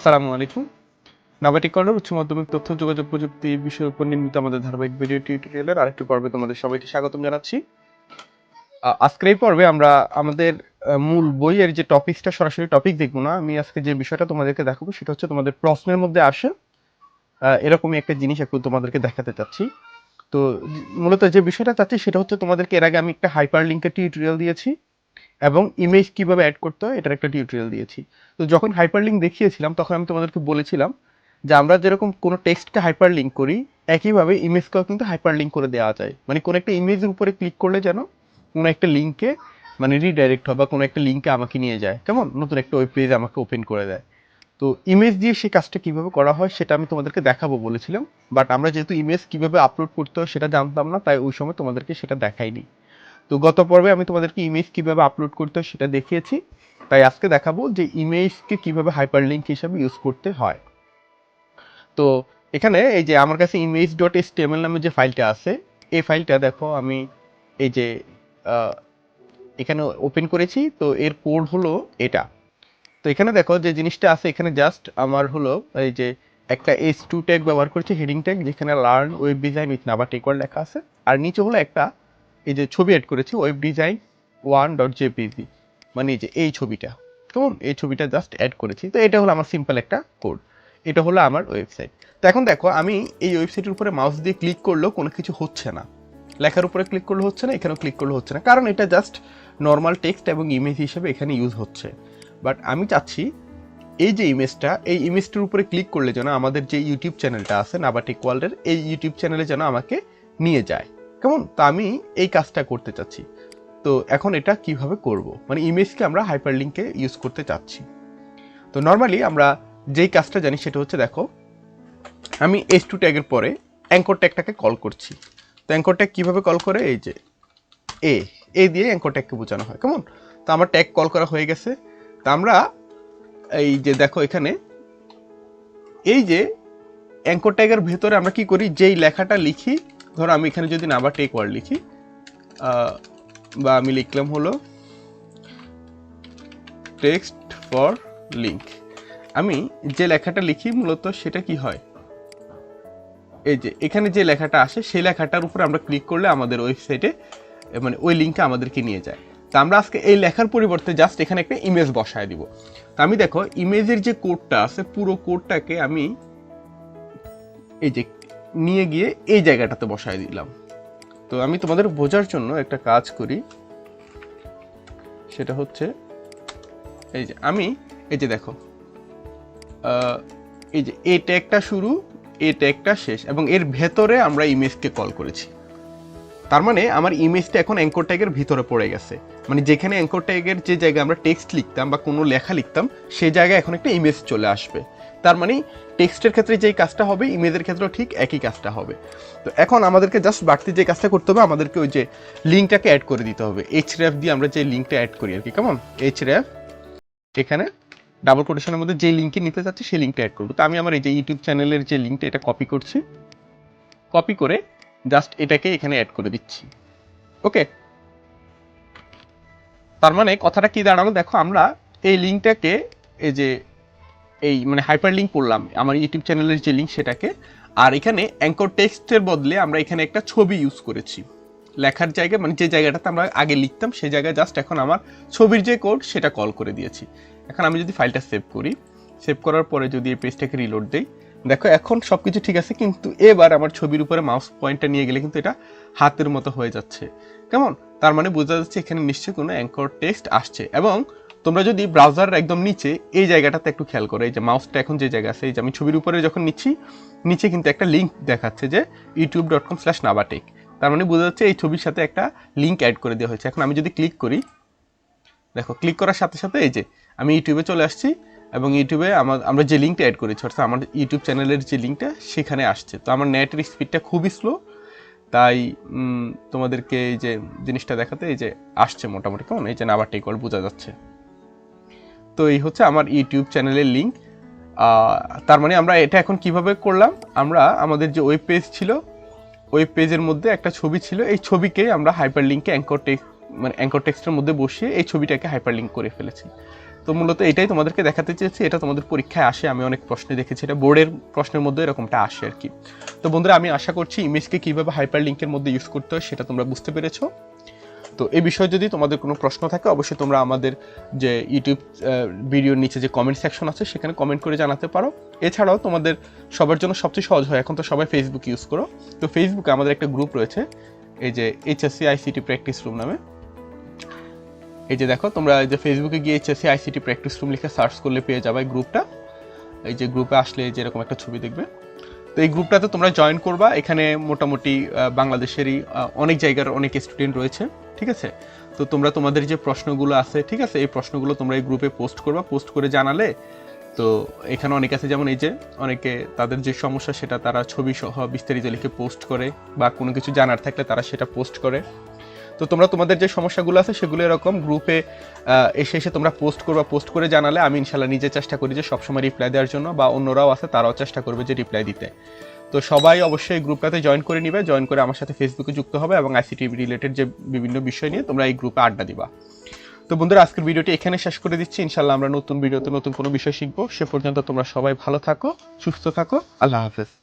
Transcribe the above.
আসসালামু আলাইকুম। নাবাটিক কর্নার, উচ্চ মাধ্যমিক তথ্য, যোগাযোগ প্রযুক্তি বিষয়ের উপর নির্মিত আমাদের ধারাবাহিক ভিডিও টিউটোরিয়ালের আরেকটি পর্বে তোমাদের সবাইকে স্বাগতম জানাচ্ছি। আজকের এই পর্বে আমরা আমাদের মূল বইয়ের যে টপিকসটা, সরাসরি টপিক দেখব না। আমি আজকে যে বিষয়টা তোমাদেরকে দেখাবো, সেটা হচ্ছে তোমাদের প্রশ্নের মধ্যে আসে। এরকমই একটা জিনিস একটু তোমাদেরকে দেখাতে চাচ্ছি। তো, মূলত যে বিষয়টা চাচ্ছি, সেটা হচ্ছে তোমাদেরকে এর আগে আমি একটা হাইপার লিঙ্কের টিউটোরিয়াল দিয়েছি। এবং ইমেজ কীভাবে অ্যাড করতে হয়, এটার একটা টিউটোরিয়াল দিয়েছি। তো যখন হাইপার লিঙ্ক দেখিয়েছিলাম, তখন আমি তোমাদেরকে বলেছিলাম যে আমরা যেরকম কোনো টেক্সটকে হাইপার লিঙ্ক করি, একইভাবে ইমেজকেও কিন্তু হাইপার লিঙ্ক করে দেওয়া যায়। মানে কোনো একটা ইমেজের উপরে ক্লিক করলে যেন কোনো একটা লিঙ্কে মানে রিডাইরেক্ট হয় বা কোনো একটা লিঙ্কে আমাকে নিয়ে যায়। কেমন? নতুন একটা ওয়েব পেজ আমাকে ওপেন করে দেয়। তো ইমেজ দিয়ে সেই কাজটা কীভাবে করা হয়, সেটা আমি তোমাদেরকে দেখাবো বলেছিলাম। বাট আমরা যেহেতু ইমেজ কীভাবে আপলোড করতে হয়, সেটা জানতাম না, তাই ওই সময় তোমাদেরকে সেটা দেখাইনি। তো গত পর্বে আমি তোমাদেরকে ইমেজ কীভাবে আপলোড করতে হয় সেটা দেখিয়েছি। তাই আজকে দেখাবো যে ইমেজকে কীভাবে হাইপার লিঙ্ক হিসাবে ইউজ করতে হয়। তো এখানে এই যে আমার কাছে ইমেজ ডট এস নামে যে ফাইলটা আছে, এই ফাইলটা দেখো আমি এই যে এখানে ওপেন করেছি, তো এর কোড হলো এটা। তো এখানে দেখো যে জিনিসটা আছে, এখানে জাস্ট আমার হলো এই যে একটা এস টু ট্যাগ ব্যবহার করছি হেডিং ট্যাগ যেখানে learn web design with Naba টেকওয়ার লেখা আছে। আর নিচে হলো একটা এই যে ছবি অ্যাড করেছি web design one dot JPG মানে এই যে এই ছবিটা, কেমন? এই ছবিটা জাস্ট অ্যাড করেছি। তো এটা হলো আমার সিম্পল একটা কোড এটা হলো আমার ওয়েবসাইট তো এখন দেখো, আমি এই ওয়েবসাইটের উপরে মাউস দিয়ে ক্লিক করলেও কোনো কিছু হচ্ছে না। লেখার উপরে ক্লিক করলে হচ্ছে না, এখানেও ক্লিক করলে হচ্ছে না। কারণ এটা জাস্ট নর্মাল টেক্সট এবং ইমেজ হিসেবে এখানে ইউজ হচ্ছে। বাট আমি চাচ্ছি, এই যে ইমেজটা এই ইমেজটির উপরে ক্লিক করলে যেন আমাদের যে ইউটিউব চ্যানেলটা আছে নাবাটিক ওয়ার্ল্ডের এই ইউটিউব চ্যানেলে যেন আমাকে নিয়ে যায়। কেমন? তা আমি এই কাজটা করতে চাচ্ছি। তো এখন এটা কীভাবে করব? মানে ইমেজকে আমরা হাইপার লিঙ্কে ইউজ করতে চাচ্ছি। তো নর্মালি আমরা যেই কাজটা জানি সেটা হচ্ছে দেখো, আমি এস টু ট্যাগের পরে অ্যাঙ্কর ট্যাগটাকে কল করছি। তো অ্যাঙ্কর ট্যাগ কীভাবে কল করে? এই যে এ এ দিয়ে অ্যাঙ্কর ট্যাগকে বোঝানো হয়। কেমন? তো আমার ট্যাগ কল করা হয়ে গেছে। তা আমরা এই যে দেখো এখানে, এই যে অ্যাঙ্কর ট্যাগের ভেতরে আমরা কি করি? যেই লেখাটা লিখি ধরো আমি এখানে যদি নাম্বার টেক ওয়ার্ড লিখি বা আমি লিখলাম হলো টেক্সট ফর লিঙ্ক আমি যে লেখাটা লিখি মূলত সেটা কি হয়? এই যে এখানে যে লেখাটা আসে সেই লেখাটার উপরে আমরা ক্লিক করলে আমাদের ওয়েবসাইটে মানে ওই লিঙ্কে আমাদেরকে নিয়ে যায়। তা আমরা আজকে এই লেখার পরিবর্তে জাস্ট এখানে একটা ইমেজ বসায় দিব। তা আমি দেখো ইমেজের যে কোডটা আছে, পুরো কোডটাকে আমি এই যে নিয়ে গিয়ে এই জায়গাটাতে বসায় দিলাম। তো আমি তোমাদের বোঝার জন্য একটা কাজ করি। সেটা হচ্ছে, এই যে আমি, এই যে দেখো এই যে এই ট্যাগটা শুরু, এই ট্যাগটা শেষ, এবং এর ভেতরে আমরা ইমেজকে কল করেছি। তার মানে আমার ইমেজটা এখন অ্যাঙ্কর ট্যাগের ভিতরে পড়ে গেছে। মানে যেখানে অ্যাঙ্কর ট্যাগের যে জায়গায় আমরা টেক্সট লিখতাম বা কোনো লেখা লিখতাম সেই জায়গায় এখন একটা ইমেজ চলে আসবে। তার মানে টেক্সটের ক্ষেত্রে যেই কাজটা হবে, ইমেজের ক্ষেত্রেও ঠিক একই কাজটা হবে। তো এখন আমাদেরকে জাস্ট বাড়তি যে কাজটা করতে হবে, আমাদেরকে ওই যে লিঙ্কটাকে অ্যাড করে দিতে হবে। এইচ র্যাফ দিয়ে আমরা যে লিঙ্কটা অ্যাড করি আর কি, কেমন? এইচ র্যাফ এখানে ডাবল কোটেশনের মধ্যে যে লিঙ্কে নিতে চাচ্ছি সেই লিঙ্কটা অ্যাড করব। তো আমি আমার এই যে ইউটিউব চ্যানেলের যে লিঙ্কটা এটা কপি করছি। কপি করে জাস্ট এটাকে এখানে অ্যাড করে দিচ্ছি। ওকে তার মানে কথাটা কি দাঁড়াল? দেখো, আমরা এই লিঙ্কটাকে এই যে এই মানে হাইপার লিঙ্ক করলাম আমার ইউটিউব চ্যানেলের যে লিঙ্ক সেটাকে। আর এখানে অ্যাঙ্কর টেক্সটের বদলে আমরা এখানে একটা ছবি ইউজ করেছি। লেখার জায়গায় মানে যে জায়গাটাতে আমরা আগে লিখতাম সেই জায়গায় জাস্ট এখন আমার ছবির যে কোড সেটা কল করে দিয়েছি। এখন আমি যদি ফাইলটা সেভ করি সেভ করার পরে যদি এই পেজটাকে রিলোড দেই, দেখো এখন সব কিছু ঠিক আছে, কিন্তু এবার আমার ছবির উপরে মাউস পয়েন্টটা নিয়ে গেলে কিন্তু এটা হাতের মতো হয়ে যাচ্ছে। কেমন? তার মানে বোঝা যাচ্ছে এখানে নিশ্চয়ই কোনো অ্যাঙ্কর টেক্সট আসছে। এবং তোমরা যদি ব্রাউজার একদম নিচে এই জায়গাটাতে একটু খেয়াল করো, এই যে মাউসটা এখন যে জায়গা আছে, এই যে আমি ছবির উপরে যখন নিচ্ছি, নিচে কিন্তু একটা লিঙ্ক দেখাচ্ছে যে YouTube dot com slash Nabatech তার মানে বোঝা যাচ্ছে এই ছবির সাথে একটা লিঙ্ক অ্যাড করে দেওয়া হয়েছে। এখন আমি যদি ক্লিক করি, দেখো ক্লিক করার সাথে সাথে এই যে আমি ইউটিউবে চলে আসছি এবং ইউটিউবে আমার, আমরা যে লিঙ্কটা অ্যাড করেছি, অর্থাৎ আমার ইউটিউব চ্যানেলের যে লিঙ্কটা সেখানে আসছে। তো আমার নেটের স্পিডটা খুবই স্লো তাই তোমাদেরকে এই যে জিনিসটা দেখাতে এই যে আসছে মোটামুটি। কেমন? এই যে নাবার টেকল বোঝা যাচ্ছে। তো এই হচ্ছে আমার ইউটিউব চ্যানেলের লিঙ্ক তার মানে আমরা এটা এখন কীভাবে করলাম? আমরা আমাদের যে ওয়েব পেজ ছিল, ওয়েব পেজের মধ্যে একটা ছবি ছিল। এই ছবিকে আমরা হাইপার লিঙ্কে অ্যাঙ্কর টেক্সট মানে অ্যাঙ্কর টেক্সটের মধ্যে বসিয়ে এই ছবিটাকে হাইপার লিঙ্ক করে ফেলেছি। তো মূলত এটাই তোমাদেরকে দেখাতে চেয়েছি। এটা তোমাদের পরীক্ষায় আসে, আমি অনেক প্রশ্নে দেখেছি। এটা বোর্ডের প্রশ্নের মধ্যে এরকমটা আসে আর কি। তো বন্ধুরা, আমি আশা করছি ইমেজকে কীভাবে হাইপার লিঙ্কের মধ্যে ইউজ করতে হয় সেটা তোমরা বুঝতে পেরেছ। তো এই বিষয়ে যদি তোমাদের কোনো প্রশ্ন থাকে, অবশ্যই তোমরা আমাদের যে ইউটিউব ভিডিওর নিচে যে কমেন্ট সেকশন আছে, সেখানে কমেন্ট করে জানাতে পারো। এছাড়াও তোমাদের সবার জন্য সবচেয়ে সহজ হয়, এখন তো সবাই ফেসবুক ইউজ করো। তো ফেসবুকে আমাদের একটা গ্রুপ রয়েছে, এই যে এইচএসসি আইসিটি প্র্যাকটিস রুম নামে। এই যে দেখো, তোমরা যে ফেসবুকে গিয়ে এইচএসসি আইসিটি প্র্যাকটিস রুম লিখে সার্চ করলে পেয়ে যাবে গ্রুপটা এই যে গ্রুপে আসলে এই যে এরকম একটা ছবি দেখবে। তো এই গ্রুপটাতে তোমরা জয়েন করবা। এখানে মোটামুটি বাংলাদেশেরই অনেক জায়গার অনেক স্টুডেন্ট রয়েছে। ঠিক আছে? তো তোমরা তোমাদের যে প্রশ্নগুলো আছে, ঠিক আছে? এই প্রশ্নগুলো তোমরা এই গ্রুপে পোস্ট করবা। পোস্ট করে জানালে, তো এখানে অনেক আছে, যেমন এই যে অনেকে তাদের যে সমস্যা, সেটা তারা ছবি সহ বিস্তারিত লিখে পোস্ট করে বা কোনো কিছু জানার থাকলে তারা সেটা পোস্ট করে। তো তোমরা তোমাদের যে সমস্যাগুলো আছে, সেগুলো এরকম গ্রুপে এসে এসে তোমরা পোস্ট করবা। পোস্ট করে জানালে আমি ইনশাল্লাহ নিজে চেষ্টা করি যে সবসময় রিপ্লাই দেওয়ার জন্য বা অন্যরাও আছে, তারাও চেষ্টা করবে যে রিপ্লাই দিতে। তো সবাই অবশ্যই গ্রুপটাতে জয়েন করে নিবে জয়েন করে আমার সাথে ফেসবুকে যুক্ত হবে এবং আইসিটি রিলেটেড যে বিভিন্ন বিষয় নিয়ে তোমরা এই গ্রুপে আড্ডা দিবা। তো বন্ধুরা, আজকের ভিডিওটি এখানে শেষ করে দিচ্ছি। ইনশাল্লাহ আমরা নতুন ভিডিওতে নতুন কোনো বিষয় শিখব। সে পর্যন্ত তোমরা সবাই ভালো থাকো, সুস্থ থাকো। আল্লাহ হাফেজ।